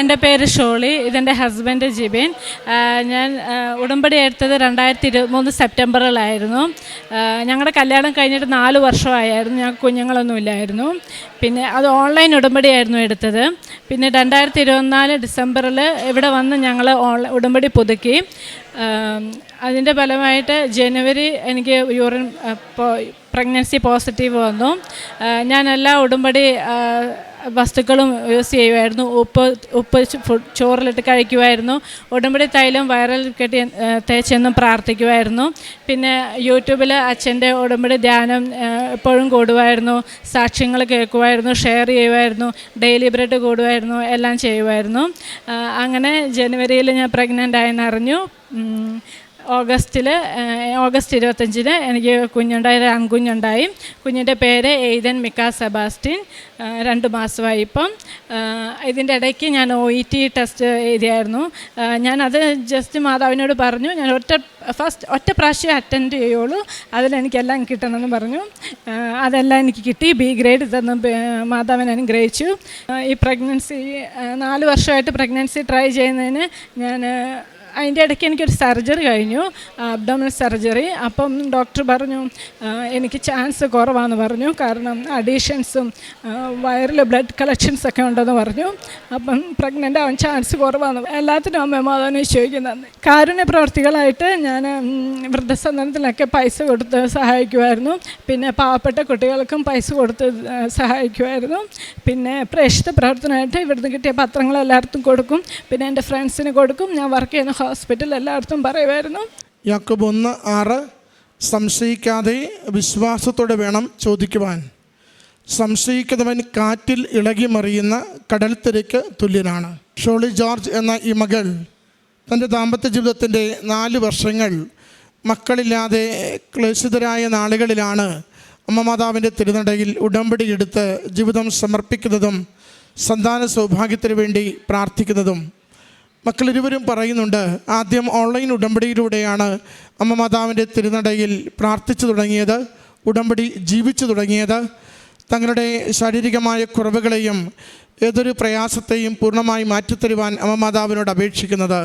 എന്റെ പേര് ഷോളി ഇതെന്റെ ഹസ്ബൻഡ് ജിബിൻ. ഞാൻ ഉടമ്പടി എടുത്തത് രണ്ടായിരത്തി ഇരുപത്തിമൂന്ന് സെപ്റ്റംബറിലായിരുന്നു ഞങ്ങളുടെ കല്യാണം കഴിഞ്ഞിട്ട് നാല് വർഷമായിരുന്നു ഞങ്ങൾക്ക് കുഞ്ഞുങ്ങളൊന്നുമില്ലായിരുന്നു പിന്നെ അത് ഓൺലൈൻ ഉടമ്പടിയായിരുന്നു എടുത്തത്. പിന്നെ രണ്ടായിരത്തി ഇരുപത്തിനാല് ഡിസംബറിൽ ഇവിടെ വന്ന് ഞങ്ങൾ ഓൺലൈൻ ഉടമ്പടി പുതുക്കി. അതിന്റെ ഫലമായിട്ട് ജനുവരി എനിക്ക് യൂറിൻ പ്രഗ്നൻസി പോസിറ്റീവ് വന്നു. ഞാൻ ഉടമ്പടി വസ്തുക്കളും യൂസ് ചെയ്യുമായിരുന്നു. ഉപ്പ് ഉപ്പ് ചോറിലിട്ട് കഴിക്കുമായിരുന്നു. ഉടമ്പടി തൈലം വയറൽ കെട്ടി തേച്ചെന്നും പ്രാർത്ഥിക്കുമായിരുന്നു. പിന്നെ യൂട്യൂബിൽ അച്ഛന്റെ ഉടമ്പടി ധ്യാനം എപ്പോഴും കൂടുമായിരുന്നു. സാക്ഷ്യങ്ങൾ കേൾക്കുമായിരുന്നു ഷെയർ ചെയ്യുമായിരുന്നു ഡെയിലി ബ്രെഡ് കൂടുമായിരുന്നു എല്ലാം ചെയ്യുമായിരുന്നു. അങ്ങനെ ജനുവരിയിൽ ഞാൻ പ്രഗ്നന്റ് ആയെന്ന് അറിഞ്ഞു. ഉം, ഓഗസ്റ്റിൽ ഓഗസ്റ്റ് ഇരുപത്തഞ്ചിന് എനിക്ക് കുഞ്ഞുണ്ടായി ഒരു ആൺകുഞ്ഞുണ്ടായി. കുഞ്ഞിന്റെ പേര് എയ്തൻ മിക്കാ സെബാസ്റ്റിൻ രണ്ട് മാസമായി ഇപ്പം. ഇതിന്റെ ഇടയ്ക്ക് ഞാൻ ഒ ഇ ടി ടെസ്റ്റ് എഴുതിയായിരുന്നു. ഞാനത് ജസ്റ്റ് മാതാവിനോട് പറഞ്ഞു. ഞാൻ ഒറ്റ ഫസ്റ്റ് ഒറ്റ പ്രാവശ്യം അറ്റൻഡ് ചെയ്യുള്ളൂ. അതിലെനിക്കെല്ലാം കിട്ടണമെന്ന് പറഞ്ഞു. അതെല്ലാം എനിക്ക് കിട്ടി. ബി ഗ്രേഡ് തന്നു മാതാവിനെ അനുഗ്രഹിച്ചു. ഈ പ്രഗ്നൻസി നാല് വർഷമായിട്ട് പ്രഗ്നൻസി ട്രൈ ചെയ്യുന്നതിന് ഞാൻ അതിന്റെ ഇടയ്ക്ക് എനിക്കൊരു സർജറി കഴിഞ്ഞു അബ്ഡോമിനൽ സർജറി അപ്പം ഡോക്ടർ പറഞ്ഞു എനിക്ക് ചാൻസ് കുറവാന്ന് പറഞ്ഞു. കാരണം അഡീഷൻസും വയറിൽ ബ്ലഡ് കളക്ഷൻസ് ഒക്കെ ഉണ്ടെന്ന് പറഞ്ഞു. അപ്പം പ്രഗ്നന്റ് ആവാൻ ചാൻസ് കുറവാന്ന് എല്ലാത്തിനും അമ്മ മാതാവിനെ ചോദിക്കുന്നത്. കാരുണ്യ പ്രവർത്തികളായിട്ട് ഞാൻ വൃദ്ധസദനത്തിലൊക്കെ പൈസ കൊടുത്ത് സഹായിക്കുമായിരുന്നു പിന്നെ പാവപ്പെട്ട കുട്ടികൾക്കും പൈസ കൊടുത്ത് സഹായിക്കുമായിരുന്നു പിന്നെ പ്രേക്ഷിത പ്രവർത്തനമായിട്ട് ഇവിടുന്ന് കിട്ടിയ പത്രങ്ങൾ എല്ലായിടത്തും കൊടുക്കും. പിന്നെ എന്റെ ഫ്രണ്ട്സിന് കൊടുക്കും. ഞാൻ വർക്ക് ചെയ്യുന്ന ഹോസ്പിറ്റൽ എല്ലായിടത്തും പറയുമായിരുന്നു. യാക്കോബ് ഒന്ന് ആറ് സംശയിക്കാതെ വിശ്വാസത്തോടെ വേണം ചോദിക്കുവാൻ. സംശയിക്കുന്നവൻ കാറ്റിൽ ഇളകി മറിയുന്ന കടൽത്തിരയ്ക്ക് തുല്യനാണ്. ഷോളി ജോർജ് എന്ന ഈ മകൾ തന്റെ ദാമ്പത്യ ജീവിതത്തിന്റെ നാല് വർഷങ്ങൾ മക്കളില്ലാതെ ക്ലേശിതരായ നാളുകളിലാണ് അമ്മ മാതാവിന്റെ തിരുനടയിൽ ഉടമ്പടി എടുത്ത് ജീവിതം സമർപ്പിക്കുന്നതും സന്താന സൗഭാഗ്യത്തിന് വേണ്ടി പ്രാർത്ഥിക്കുന്നതും മക്കളിരുവരും പറയുന്നുണ്ട് ആദ്യം ഓൺലൈൻ ഉടമ്പടിയിലൂടെയാണ് അമ്മ മാതാവിന്റെ തിരുനടയിൽ പ്രാർത്ഥിച്ചു തുടങ്ങിയത് ഉടമ്പടി ജീവിച്ചു തുടങ്ങിയത്. തങ്ങളുടെ ശാരീരികമായ കുറവുകളെയും ഏതൊരു പ്രയാസത്തെയും പൂർണമായി മാറ്റിത്തരുവാൻ അമ്മ മാതാവിനോട് അപേക്ഷിക്കുന്നത്.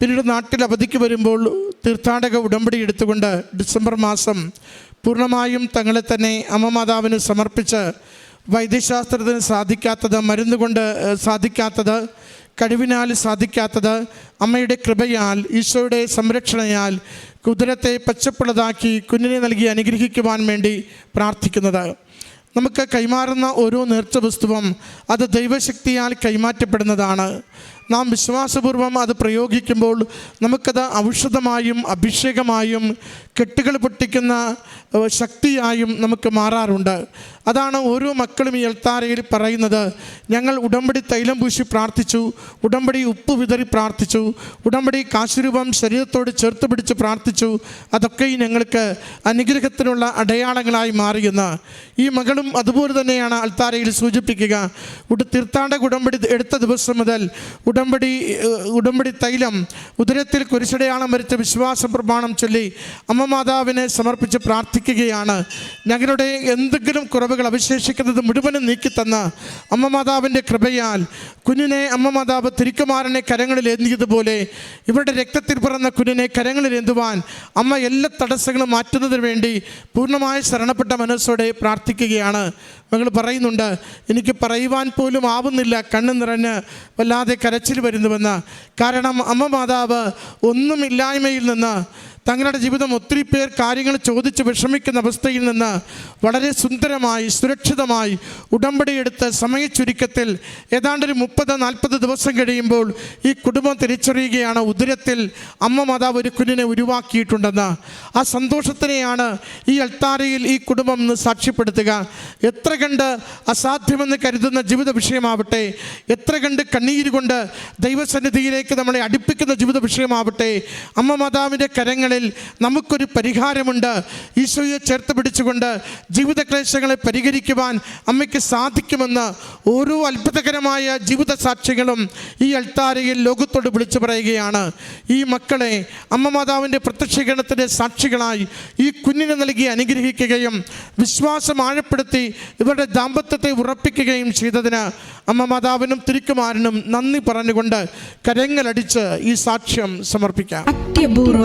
പിന്നീട് നാട്ടിൽ അവധിക്ക് വരുമ്പോൾ തീർത്ഥാടക ഉടമ്പടി എടുത്തുകൊണ്ട് ഡിസംബർ മാസം പൂർണമായും തങ്ങളെ തന്നെ അമ്മ മാതാവിന് സമർപ്പിച്ച് വൈദ്യശാസ്ത്രത്തിന് സാധിക്കാത്തത് മരുന്ന് കൊണ്ട് ഏഹ്, സാധിക്കാത്തത് കഴിവിനാൽ സാധിക്കാത്തത് അമ്മയുടെ കൃപയാൽ ഈശോയുടെ സംരക്ഷണയാൽ കുതിരത്തെ പച്ചപ്പുള്ളതാക്കി കുഞ്ഞിനെ നൽകി അനുഗ്രഹിക്കുവാൻ വേണ്ടി പ്രാർത്ഥിക്കുന്നത്. നമുക്ക് കൈമാറുന്ന ഓരോ നേർച്ച വസ്തുവും അത് ദൈവശക്തിയാൽ കൈമാറ്റപ്പെടുന്നതാണ്. നാം വിശ്വാസപൂർവം അത് പ്രയോഗിക്കുമ്പോൾ നമുക്കത് ഔഷധമായും അഭിഷേകമായും കെട്ടുകൾ പൊട്ടിക്കുന്ന ശക്തിയായും നമുക്ക് മാറാറുണ്ട്. അതാണ് ഓരോ മക്കളും ഈ എൽത്താരയിൽ പറയുന്നത്. ഞങ്ങൾ ഉടമ്പടി തൈലം പൂശി പ്രാർത്ഥിച്ചു ഉടമ്പടി ഉപ്പ് വിതറി പ്രാർത്ഥിച്ചു ഉടമ്പടി കാശുരൂപം ശരീരത്തോട് ചേർത്ത് പിടിച്ച് പ്രാർത്ഥിച്ചു. അതൊക്കെ ഞങ്ങൾക്ക് അനുഗ്രഹത്തിനുള്ള അടയാളങ്ങളായി മാറിയെന്ന്. ഈ മകളും അതുപോലെ തന്നെയാണ് അൽത്താരയിൽ സൂചിപ്പിക്കുക. തീർത്ഥാടക ഉടമ്പടി എടുത്ത ദിവസം മുതൽ ഉടമ്പടി ഉടമ്പടി തൈലം ഉദരത്തിൽ കുരിശടയാളം വരച്ച വിശ്വാസ പ്രമാണം ചൊല്ലി അമ്മ മാതാവിനെ സമർപ്പിച്ച് പ്രാർത്ഥിക്കുകയാണ്. ഞങ്ങളുടെ എന്തെങ്കിലും കുറവുകൾ അവശേഷിക്കുന്നത് മുഴുവനും നീക്കിത്തന്ന അമ്മ മാതാവിന്റെ കൃപയാൽ കുഞ്ഞിനെ അമ്മ മാതാവ് തിരിക്കുമാരനെ കരങ്ങളിൽ ഏന്തിയതുപോലെ ഇവരുടെ രക്തത്തിൽ പിറന്ന കുഞ്ഞിനെ കരങ്ങളിൽ ഏന്തുവാൻ അമ്മ എല്ലാ തടസ്സങ്ങളും മാറ്റുന്നതിന് വേണ്ടി പൂർണമായ ശരണപ്പെട്ട മനസ്സോടെ പ്രാർത്ഥിക്കുകയാണ്. മകൾ പറയുന്നുണ്ട് എനിക്ക് പറയുവാൻ പോലും ആവുന്നില്ല കണ്ണു നിറഞ്ഞ് വല്ലാതെ കരച്ചിൽ വരുന്നുവെന്ന്. കാരണം അമ്മ മാതാവ് ഒന്നുമില്ലായ്മയിൽ നിന്ന് തങ്ങളുടെ ജീവിതം ഒത്തിരി പേർ കാര്യങ്ങൾ ചോദിച്ച് വിഷമിക്കുന്ന അവസ്ഥയിൽ നിന്ന് വളരെ സുന്ദരമായി സുരക്ഷിതമായി ഉടമ്പടിയെടുത്ത് സമയച്ചുരുക്കത്തിൽ ഏതാണ്ടൊരു മുപ്പത് നാൽപ്പത് ദിവസം കഴിയുമ്പോൾ ഈ കുടുംബം തിരിച്ചറിയുകയാണ് ഉദരത്തിൽ അമ്മ മാതാവ് ഒരു കുഞ്ഞിനെ ഉരുവാക്കിയിട്ടുണ്ടെന്ന്. ആ സന്തോഷത്തിനെയാണ് ഈ അൾത്താരയിൽ ഈ കുടുംബം ഇന്ന് സാക്ഷ്യപ്പെടുത്തുക. എത്ര കണ്ട് അസാധ്യമെന്ന് കരുതുന്ന ജീവിത വിഷയമാവട്ടെ എത്ര കണ്ട് കണ്ണീര് കൊണ്ട് ദൈവസന്നിധിയിലേക്ക് നമ്മളെ അടുപ്പിക്കുന്ന ജീവിത വിഷയമാവട്ടെ അമ്മ മാതാവിന്റെ കരങ്ങളിൽ ക്ലേശങ്ങളിൽ നമുക്കൊരു പരിഹാരമുണ്ട്. ഈശോയെ ചേർത്ത് പിടിച്ചുകൊണ്ട് ജീവിത ക്ലേശങ്ങളെ പരിഹരിക്കുവാൻ അമ്മയ്ക്ക് സാധിക്കുമെന്ന് ഓരോ അത്ഭുതകരമായ ജീവിത സാക്ഷികളും ഈ അൾത്താരയിൽ ലോകത്തോട് വിളിച്ചു പറയുകയാണ്. ഈ മക്കളെ അമ്മ മാതാവിന്റെ പ്രത്യക്ഷീകരണത്തിന്റെ സാക്ഷികളായി ഈ കുഞ്ഞിനെ നൽകി അനുഗ്രഹിക്കുകയും വിശ്വാസം ആഴപ്പെടുത്തി ഇവരുടെ ദാമ്പത്യത്തെ ഉറപ്പിക്കുകയും ചെയ്തതിന് അമ്മ മാതാവിനും തിരുക്കുമാരനും നന്ദി പറഞ്ഞുകൊണ്ട് കരങ്ങളടിച്ച് ഈ സാക്ഷ്യം സമർപ്പിക്കാം. അത്യപൂർവ